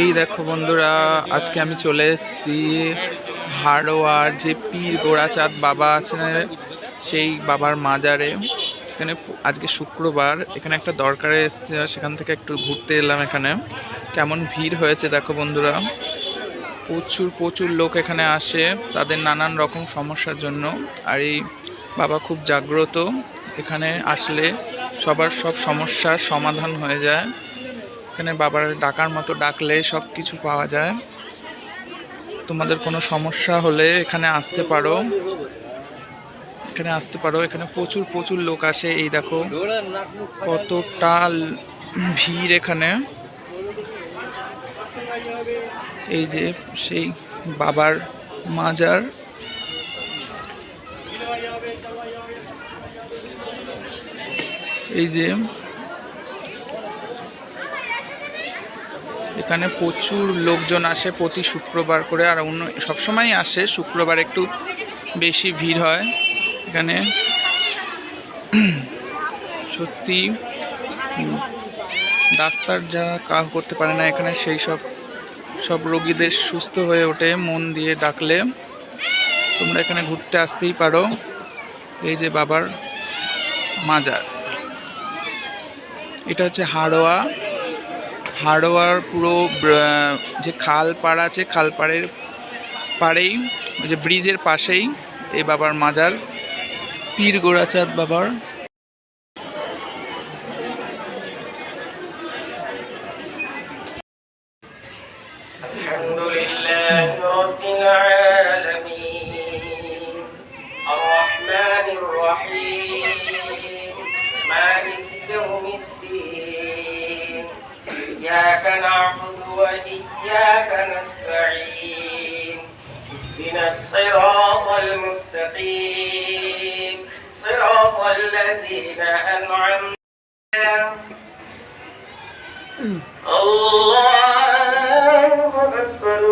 এই দেখো বন্ধুরা, আজকে আমি চলে এসেছি হাড়োয়ার যে পীর গোড়াচাঁদ বাবা আছেন, সেই বাবার মাজারে। এখানে আজকে শুক্রবার, এখানে একটা দরকারে এসেছি সেখান থেকে একটু ঘুরতে এলাম এখানে। কেমন ভিড় হয়েছে দেখো বন্ধুরা। প্রচুর প্রচুর লোক এখানে আসে, তাদের নানান রকম সমস্যার জন্য। আর এই বাবা খুব জাগ্রত, এখানে আসলে সবার সব সমস্যার সমাধান হয়ে যায়। এখানে বাবার ডাকার মতো ডাকলে সব কিছু পাওয়া যায়। তোমাদের কোনো সমস্যা হলে এখানে আসতে পারো। এখানে আসতে পারো। এখানে প্রচুর প্রচুর লোক আসে। এই দেখো, কতটা ভিড় এখানে। এই যে সেই বাবার মাজার। এই যে এখানে প্রচুর লোকজন আসে প্রতি শুক্রবার করে, আর অন্য সবসময় আসে। শুক্রবার একটু বেশি ভিড় হয় এখানে। সত্যি ডাক্তার যা কাজ করতে পারে না এখানে, সেই সব সব রোগীদের সুস্থ হয়ে ওঠে, মন দিয়ে ডাকলে। তোমরা এখানে ঘুরতে আসতেই পারো। এই যে বাবার মাজার। এটা হচ্ছে হাড়োয়া। হাড়োয়ার পুরো যে খাল পাড় আছে খাল পাড়ের পাড়েই ওই যে ব্রিজের পাশেই এই বাবার মাজার, পীর গোড়াচাঁদ বাবার। إياك نعبد وإياك نستعين. اهدنا الصراط المستقيم. صراط الذين أنعمت الله أكبر